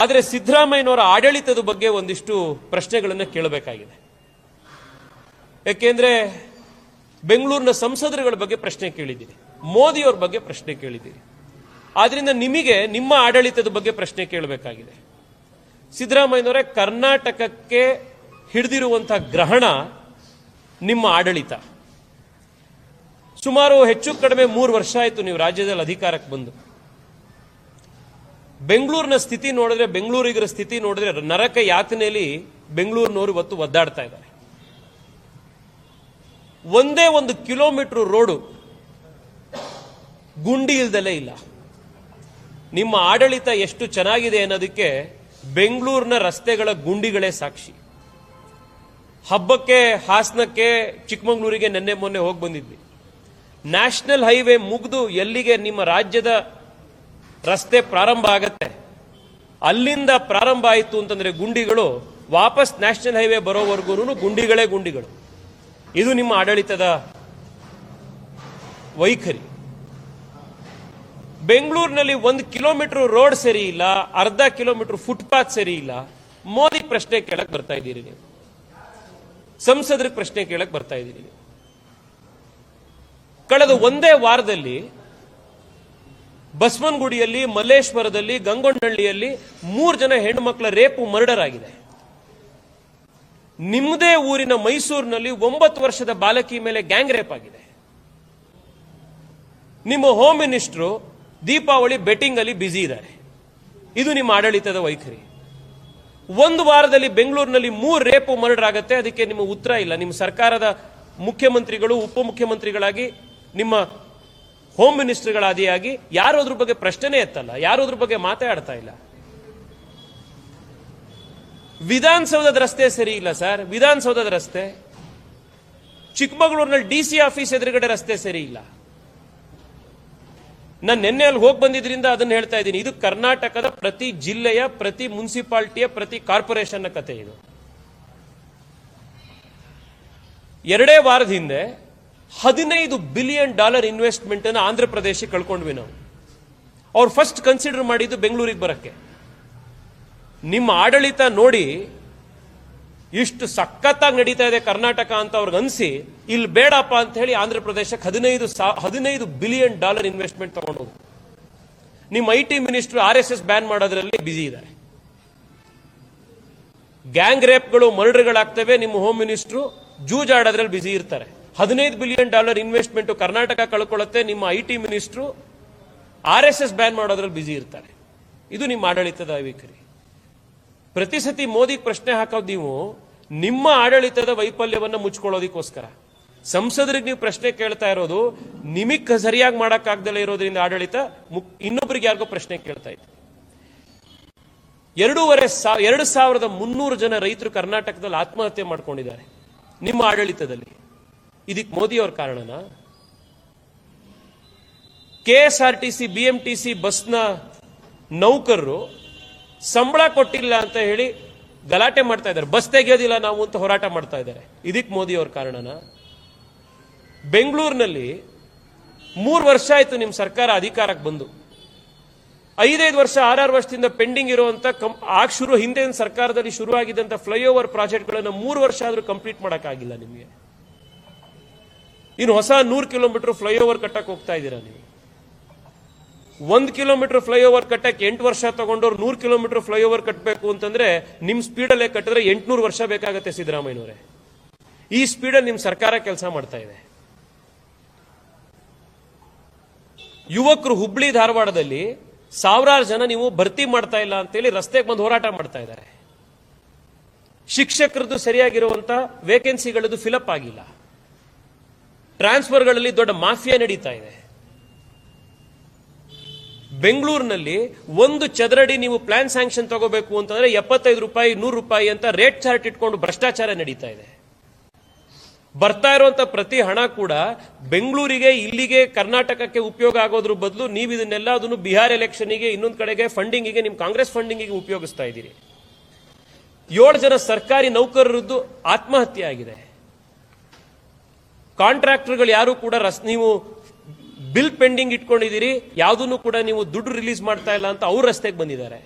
ಆದರೆ ಸಿದ್ದರಾಮಯ್ಯನವರ ಆಡಳಿತದ ಬಗ್ಗೆ ಒಂದಿಷ್ಟು ಪ್ರಶ್ನೆಗಳನ್ನು ಕೇಳಬೇಕಾಗಿದೆ. ಯಾಕೆಂದ್ರೆ ಬೆಂಗಳೂರಿನ ಸಂಸದರುಗಳ ಬಗ್ಗೆ ಪ್ರಶ್ನೆ ಕೇಳಿದ್ದೀರಿ, ಮೋದಿಯವ್ರ ಬಗ್ಗೆ ಪ್ರಶ್ನೆ ಕೇಳಿದ್ದೀರಿ. ಆದ್ದರಿಂದ ನಿಮಗೆ ನಿಮ್ಮ ಆಡಳಿತದ ಬಗ್ಗೆ ಪ್ರಶ್ನೆ ಕೇಳಬೇಕಾಗಿದೆ. ಸಿದ್ದರಾಮಯ್ಯನವರೇ ಕರ್ನಾಟಕಕ್ಕೆ ಹಿಡಿದಿರುವಂಥ ಗ್ರಹಣ ನಿಮ್ಮ ಆಡಳಿತ. ಸುಮಾರು ಹೆಚ್ಚು ಕಡಿಮೆ ಮೂರು ವರ್ಷ ಆಯಿತು ನೀವು ರಾಜ್ಯದಲ್ಲಿ ಅಧಿಕಾರಕ್ಕೆ ಬಂದು. ಬೆಂಗಳೂರಿನ ಸ್ಥಿತಿ ನೋಡಿದ್ರೆ, ಬೆಂಗಳೂರಿಗರ ಸ್ಥಿತಿ ನೋಡಿದ್ರೆ ನರಕ ಯಾತನೆಯಲ್ಲಿ ಬೆಂಗಳೂರಿನವರು ಇವತ್ತು ಒದ್ದಾಡ್ತಾ ಇದ್ದಾರೆ. ಒಂದೇ ಒಂದು ಕಿಲೋಮೀಟರ್ ರೋಡು ಗುಂಡಿ ಇಲ್ದಲೇ ಇಲ್ಲ. ನಿಮ್ಮ ಆಡಳಿತ ಎಷ್ಟು ಚೆನ್ನಾಗಿದೆ ಅನ್ನೋದಕ್ಕೆ ಬೆಂಗಳೂರಿನ ರಸ್ತೆಗಳ ಗುಂಡಿಗಳೇ ಸಾಕ್ಷಿ. ಹಬ್ಬಕ್ಕೆ, ಹಾಸನಕ್ಕೆ, ಚಿಕ್ಕಮಗಳೂರಿಗೆ ನಿನ್ನೆ ಮೊನ್ನೆ ಹೋಗಿ ಬಂದಿದ್ವಿ. ನ್ಯಾಷನಲ್ ಹೈವೇ ಮುಗಿದು ಎಲ್ಲಿಗೆ ನಿಮ್ಮ ರಾಜ್ಯದ ರಸ್ತೆ ಪ್ರಾರಂಭ ಆಗತ್ತೆ. ಅಲ್ಲಿಂದ ಪ್ರಾರಂಭ ಆಯಿತು ಅಂತಂದ್ರೆ ಗುಂಡಿಗಳು ವಾಪಸ್ ನ್ಯಾಷನಲ್ ಹೈವೇ ಬರೋವರೆಗೂ ಗುಂಡಿಗಳೇ ಗುಂಡಿಗಳು. ಇದು ನಿಮ್ಮ ಆಡಳಿತದ ವೈಖರಿ. ಬೆಂಗಳೂರಿನಲ್ಲಿ ಒಂದು ಕಿಲೋಮೀಟರ್ ರೋಡ್ ಸರಿ ಇಲ್ಲ, ಅರ್ಧ ಕಿಲೋಮೀಟರ್ ಫುಟ್ಪಾತ್ ಸರಿ ಇಲ್ಲ. ಮೋದಿ ಪ್ರಶ್ನೆ ಕೇಳಕ್ ಬರ್ತಾ ಇದ್ದೀರಿ ನೀವು. ಸಂಸದರಿಗೆ ಪ್ರಶ್ನೆ ಕೇಳಕ್ ಬರ್ತಾ ಇದ್ದೀರಿ. ಕಳೆದ ಒಂದೇ ವಾರದಲ್ಲಿ ಬಸವನಗುಡಿಯಲ್ಲಿ, ಮಲ್ಲೇಶ್ವರದಲ್ಲಿ ಗಂಗೊಂಡಳ್ಳಿಯಲ್ಲಿ ಮೂರು ಜನ ಹೆಣ್ಣುಮಕ್ಕಳ ರೇಪು ಮರ್ಡರ್ ಆಗಿದೆ ನಿಮ್ಮದೇ ಊರಿನ ಮೈಸೂರಿನಲ್ಲಿ ಒಂಬತ್ತು ವರ್ಷದ ಬಾಲಕಿ ಮೇಲೆ ಗ್ಯಾಂಗ್ ರೇಪ್ ಆಗಿದೆ. ನಿಮ್ಮ ಹೋಮ್ ಮಿನಿಸ್ಟ್ರು ದೀಪಾವಳಿ ಬೆಟ್ಟಿಂಗ್ ಅಲ್ಲಿ ಬ್ಯುಸಿ ಇದ್ದಾರೆ. ಇದು ನಿಮ್ಮ ಆಡಳಿತದ ವೈಖರಿ. ಒಂದು ವಾರದಲ್ಲಿ ಬೆಂಗಳೂರಿನಲ್ಲಿ ಮೂರು ರೇಪು ಮರ್ಡರ್ ಆಗುತ್ತೆ, ಅದಕ್ಕೆ ನಿಮ್ಮ ಉತ್ತರ ಇಲ್ಲ. ನಿಮ್ಮ ಸರ್ಕಾರದ ಮುಖ್ಯಮಂತ್ರಿಗಳು, ಉಪಮುಖ್ಯಮಂತ್ರಿಗಳಾಗಿ ನಿಮ್ಮ ಹೋಮ್ ಮಿನಿಸ್ಟರ್ಗಳಾದಿಯಾಗಿ ಯಾರು ಅದ್ರ ಬಗ್ಗೆ ಪ್ರಶ್ನೆನೇ ಎತ್ತಲ್ಲ ಯಾರು ಅದ್ರ ಬಗ್ಗೆ ಮಾತಾಡ್ತಾ ಇಲ್ಲ. ವಿಧಾನಸೌಧದ ರಸ್ತೆ ಸರಿ ಇಲ್ಲ ಸರ್, ವಿಧಾನಸೌಧದ ರಸ್ತೆ. ಚಿಕ್ಕಮಗಳೂರಿನಲ್ಲಿ ಡಿ ಸಿ ಆಫೀಸ್ ಎದುರುಗಡೆ ರಸ್ತೆ ಸರಿ ಇಲ್ಲ. ನಾನು ನಿನ್ನೆ ಅಲ್ಲಿ ಹೋಗಿ ಬಂದಿದ್ರಿಂದ ಅದನ್ನ ಹೇಳ್ತಾ ಇದ್ದೀನಿ. ಇದು ಕರ್ನಾಟಕದ ಪ್ರತಿ ಜಿಲ್ಲೆಯ, ಪ್ರತಿ ಮುನ್ಸಿಪಾಲ್ಟಿಯ, ಪ್ರತಿ ಕಾರ್ಪೊರೇಷನ್ನ ಕತೆ ಇದು. ಎರಡೇ ವಾರದ ಹಿಂದೆ ಹದಿನೈದು ಬಿಲಿಯನ್ ಡಾಲರ್ ಇನ್ವೆಸ್ಟ್ಮೆಂಟ್ ಅನ್ನು ಆಂಧ್ರ ಪ್ರದೇಶಕ್ಕೆ ಕಳ್ಕೊಂಡ್ವಿ ನಾವು. ಅವ್ರು ಫಸ್ಟ್ ಕನ್ಸಿಡರ್ ಮಾಡಿದ್ದು ಬೆಂಗಳೂರಿಗೆ ಬರಕ್ಕೆ. ನಿಮ್ಮ ಆಡಳಿತ ನೋಡಿ ಇಷ್ಟು ಸಖತ್ತಾಗಿ ನಡೀತಾ ಇದೆ ಕರ್ನಾಟಕ ಅಂತ ಅವ್ರಿಗೆ ಅನ್ಸಿ ಇಲ್ಲಿ ಬೇಡಪ್ಪ ಅಂತ ಹೇಳಿ ಆಂಧ್ರ ಪ್ರದೇಶಕ್ಕೆ ಹದಿನೈದು ಹದಿನೈದು ಬಿಲಿಯನ್ ಡಾಲರ್ ಇನ್ವೆಸ್ಟ್ಮೆಂಟ್ ತಗೊಂಡೋದು ನಿಮ್ಮ I T minister R S S ban ಮಾಡೋದ್ರಲ್ಲಿ ಬ್ಯುಸಿ ಇದ್ದಾರೆ ಗ್ಯಾಂಗ್ ರೇಪ್ಗಳು, ಮರ್ಡರ್ಗಳಾಗ್ತವೆ, ನಿಮ್ಮ ಹೋಮ್ ಮಿನಿಸ್ಟ್ರು ಜೂಜಾಡೋದ್ರಲ್ಲಿ ಬ್ಯುಸಿ ಇರ್ತಾರೆ. ಹದಿನೈದು ಬಿಲಿಯನ್ ಡಾಲರ್ ಇನ್ವೆಸ್ಟ್ಮೆಂಟ್ ಕರ್ನಾಟಕ ಕಳ್ಕೊಳ್ಳುತ್ತೆ. ನಿಮ್ಮ I T minister R S S ban ಮಾಡೋದ್ರಲ್ಲಿ ಬಿಜಿ ಇರ್ತಾರೆ. ಇದು ನಿಮ್ಮ ಆಡಳಿತದ ವೈಖರಿ ಪ್ರತಿ ಸತಿ ಮೋದಿ ಪ್ರಶ್ನೆ ಹಾಕೋದು ನೀವು, ನಿಮ್ಮ ಆಡಳಿತದ ವೈಫಲ್ಯವನ್ನು ಮುಚ್ಕೊಳ್ಳೋದಕ್ಕೋಸ್ಕರ. ಸಂಸದರಿಗೆ ನೀವು ಪ್ರಶ್ನೆ ಕೇಳ್ತಾ ಇರೋದು, ನಿಮಗೆ ಸರಿಯಾಗಿ ಮಾಡೋಕ್ಕಾಗ್ದಲೇ ಇರೋದ್ರಿಂದ ಆಡಳಿತ ಇನ್ನೊಬ್ಬರಿಗೆ ಯಾರಿಗೋ ಪ್ರಶ್ನೆ ಕೇಳ್ತಾ ಇತ್ತು ಎರಡೂವರೆ ಎರಡು ಸಾವಿರದ ಮುನ್ನೂರು ಜನ ರೈತರು ಕರ್ನಾಟಕದಲ್ಲಿ ಆತ್ಮಹತ್ಯೆ ಮಾಡ್ಕೊಂಡಿದ್ದಾರೆ. ನಿಮ್ಮ ಆಡಳಿತದಲ್ಲಿ. ಇದಕ್ಕೆ ಮೋದಿ ಅವ್ರ ಕಾರಣನಾ? K S R T C B M T C ಬಸ್ನ ನೌಕರರು ಸಂಬಳ ಕೊಟ್ಟಿಲ್ಲ ಅಂತ ಹೇಳಿ ಗಲಾಟೆ ಮಾಡ್ತಾ ಇದ್ದಾರೆ. ಬಸ್ ತೆಗೆಯೋದಿಲ್ಲ ನಾವು ಅಂತ ಹೋರಾಟ ಮಾಡ್ತಾ ಇದ್ದಾರೆ. ಇದಕ್ಕೆ ಮೋದಿ ಅವ್ರ ಕಾರಣನ? ಬೆಂಗಳೂರಿನಲ್ಲಿ ಮೂರು ವರ್ಷ ಆಯ್ತು ನಿಮ್ಮ ಸರ್ಕಾರ ಅಧಿಕಾರಕ್ಕೆ ಬಂದು. ಐದೈದು ವರ್ಷ, ಆರಾರು ವರ್ಷದಿಂದ ಪೆಂಡಿಂಗ್ ಇರುವಂತ ಕಂ, ಆಗ ಶುರು ಹಿಂದಿನ ಸರ್ಕಾರದಲ್ಲಿ ಶುರುವಾಗಿದ್ದಂಥ ಫ್ಲೈಓವರ್ ಪ್ರಾಜೆಕ್ಟ್ಗಳನ್ನು ಮೂರು ವರ್ಷ ಆದ್ರೂ ಕಂಪ್ಲೀಟ್ ಮಾಡೋಕ್ಕಾಗಿಲ್ಲ ನಿಮಗೆ. ಇನ್ನು ಹೊಸ ನೂರು ಕಿಲೋಮೀಟರ್ ಫ್ಲೈಓವರ್ ಕಟ್ಟಕ್ಕೆ ಹೋಗ್ತಾ ಇದ್ದೀರಾ ನೀವು? ಒಂದು ಕಿಲೋಮೀಟರ್ ಫ್ಲೈಓವರ್ ಕಟ್ಟಕ್ಕೆ ಎಂಟು ವರ್ಷ ತಗೊಂಡವ್ರು ನೂರು ಕಿಲೋಮೀಟರ್ ಫ್ಲೈಓವರ್ ಕಟ್ಟಬೇಕು ಅಂತಂದ್ರೆ ನಿಮ್ಮ ಸ್ಪೀಡಲ್ಲೇ ಕಟ್ಟಿದ್ರೆ ಎಂಟ್ನೂರು ವರ್ಷ ಬೇಕಾಗತ್ತೆ ಸಿದ್ದರಾಮಯ್ಯನವರೇ. ಈ ಸ್ಪೀಡಲ್ಲಿ ನಿಮ್ಮ ಸರ್ಕಾರ ಕೆಲಸ ಮಾಡ್ತಾ ಇದೆ. ಯುವಕರು ಹುಬ್ಳಿ ಧಾರವಾಡದಲ್ಲಿ ಸಾವಿರಾರು ಜನ ನೀವು ಭರ್ತಿ ಮಾಡ್ತಾ ಇಲ್ಲ ಅಂತೇಳಿ ರಸ್ತೆಗೆ ಬಂದು ಹೋರಾಟ ಮಾಡ್ತಾ ಇದ್ದಾರೆ. ಶಿಕ್ಷಕರದ್ದು ಸರಿಯಾಗಿರುವಂತ ವೇಕೆನ್ಸಿಗಳದ್ದು ಫಿಲಪ್ ಆಗಿಲ್ಲ. ಟ್ರಾನ್ಸ್ಫರ್ಗಳಲ್ಲಿ ದೊಡ್ಡ ಮಾಫಿಯಾ ನಡೀತಾ ಇದೆ. ಬೆಂಗಳೂರಿನಲ್ಲಿ ಒಂದು ಚದರಡಿ ನೀವು ಪ್ಲಾನ್ ಸ್ಯಾಂಕ್ಷನ್ ತಗೋಬೇಕು ಅಂತಂದ್ರೆ ಎಪ್ಪತ್ತೈದು ರೂಪಾಯಿ, ನೂರು ರೂಪಾಯಿ ಅಂತ ರೇಟ್ ಚಾರ್ಟ್ ಇಟ್ಕೊಂಡು ಭ್ರಷ್ಟಾಚಾರ ನಡೀತಾ ಇದೆ. ಬರ್ತಾ ಇರುವಂತ ಪ್ರತಿ ಹಣ ಕೂಡ ಬೆಂಗಳೂರಿಗೆ, ಇಲ್ಲಿಗೆ, ಕರ್ನಾಟಕಕ್ಕೆ ಉಪಯೋಗ ಆಗೋದ್ರ ಬದಲು ನೀವು ಇದನ್ನೆಲ್ಲ ಅದನ್ನು ಬಿಹಾರ್ ಎಲೆಕ್ಷನ್ಗೆ ಇನ್ನೊಂದು ಕಡೆಗೆ ಫಂಡಿಂಗಿಗೆ ನಿಮ್ ಕಾಂಗ್ರೆಸ್ ಫಂಡಿಂಗಿಗೆ ಉಪಯೋಗಿಸ್ತಾ ಇದ್ದೀರಿ. ಏಳು ಜನ ಸರ್ಕಾರಿ ನೌಕರರದ್ದು ಆತ್ಮಹತ್ಯೆ ಆಗಿದೆ. ಕಾಂಟ್ರಾಕ್ಟರ್ಗಳು ಯಾರು ಕೂಡ ರಸ್, ನೀವು ಬಿಲ್ ಪೆಂಡಿಂಗ್ ಇಟ್ಕೊಂಡಿದ್ದೀರಿ ಯಾವುದನ್ನು ಕೂಡ ನೀವು ದುಡ್ಡು ರಿಲೀಸ್ ಮಾಡ್ತಾ ಇಲ್ಲ ಅಂತ ಅವ್ರ ರಸ್ತೆಗೆ ಬಂದಿದ್ದಾರೆ.